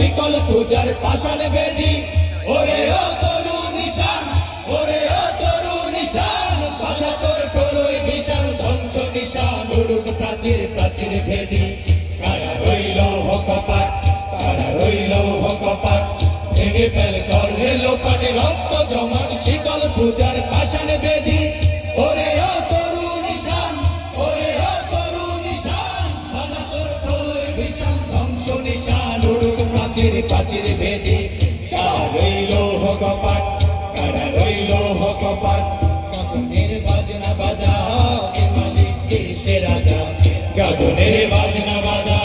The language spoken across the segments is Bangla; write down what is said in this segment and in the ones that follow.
শিকল পূজার পাশান বেদি। ওরে ও তরু নিশান, ওরে ও তরু নিশান বাধা তোর প্রলয় বিশাল ধ্বংস নিশান, উড়ুক প্রাচীর প্রাচীর ভেদি। কারা রইল হকপাট কারা রইল হকপাট ভেঙে ফেল কর রক্ত জমাট, শিকল পূজার পাচির ভেদি কারা রইল হকপাট কারা রইল হকপাট গাজনের বাজনা বাজা মালিক সে রাজা? গাজনের বাজনা বাজা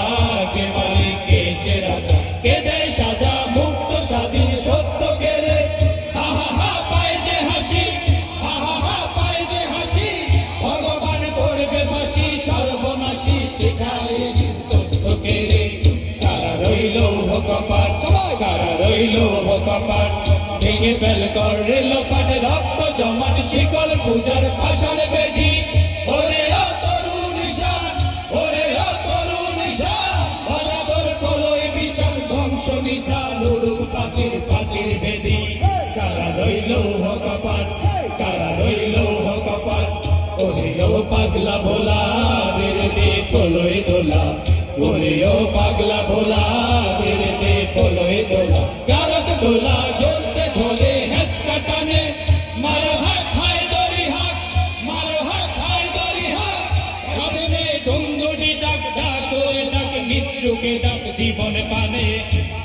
রইল হকপাট ভেঙে ফেল কর রেল রক্ত জমাট, শিকল পূজার পাষাণ বেদি ওরে বেদি। ভোলা রে প্রলয় দোলা ওরে ও পাগলা ভোলা রে দোলা গারদ দোলা জোর সে ধোলে হেঁচকা টানে মারো হাত হায় দড়ি হাত মারো হাত হায় দড়ি হাত কাঁদনে দুন্দুডি ডাক ডাক ডাক জীবন পানে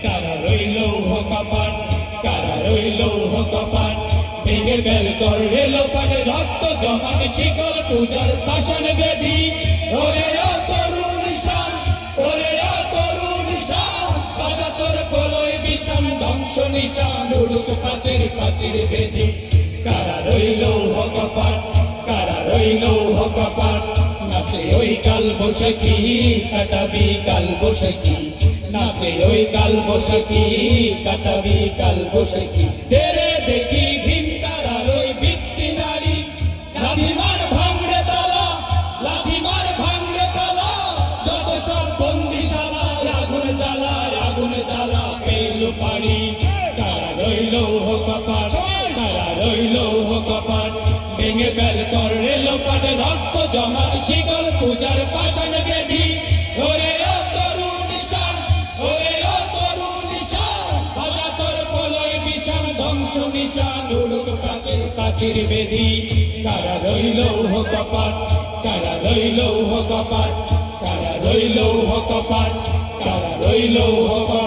কারা রইল হকাপাট কারা রইল হকাপাট ভেঙে বেল কর রেল রক্ত জমান শিকল পূজার পাষাণ বেদি ধ্বংস নিশান উড়ুক প্রাচীর প্রাচীর বেদি। কারা রইল হকপাট কারা রইল হকপাট নাচে ওই কাল বসকি, কাটাবি কাল বসকি। নাচে ওই কাল বসকি, কাটাবি কাল বসকি। তেরে দেখি ভীম তারার ওই ভিত্তি নারী। লাঠিমার ভাঙড়ে তালা লাঠিমার ভাঙড়ে তালা। যত সব বন্দিশালা, আগুন জ্বালা আগুন জ্বালা পেল পাড়ি রইল কপাট কারা রইল কপাট ভেঙে বেল কর রেল পাট রক্ত জমার শিকল পূজার পাষাণ বেদি ওরে তরু নিশান তরু তোর উড়ুক প্রাচীর প্রাচীর বেদি কারা রইল কপাট কারা কারা রইল কপাট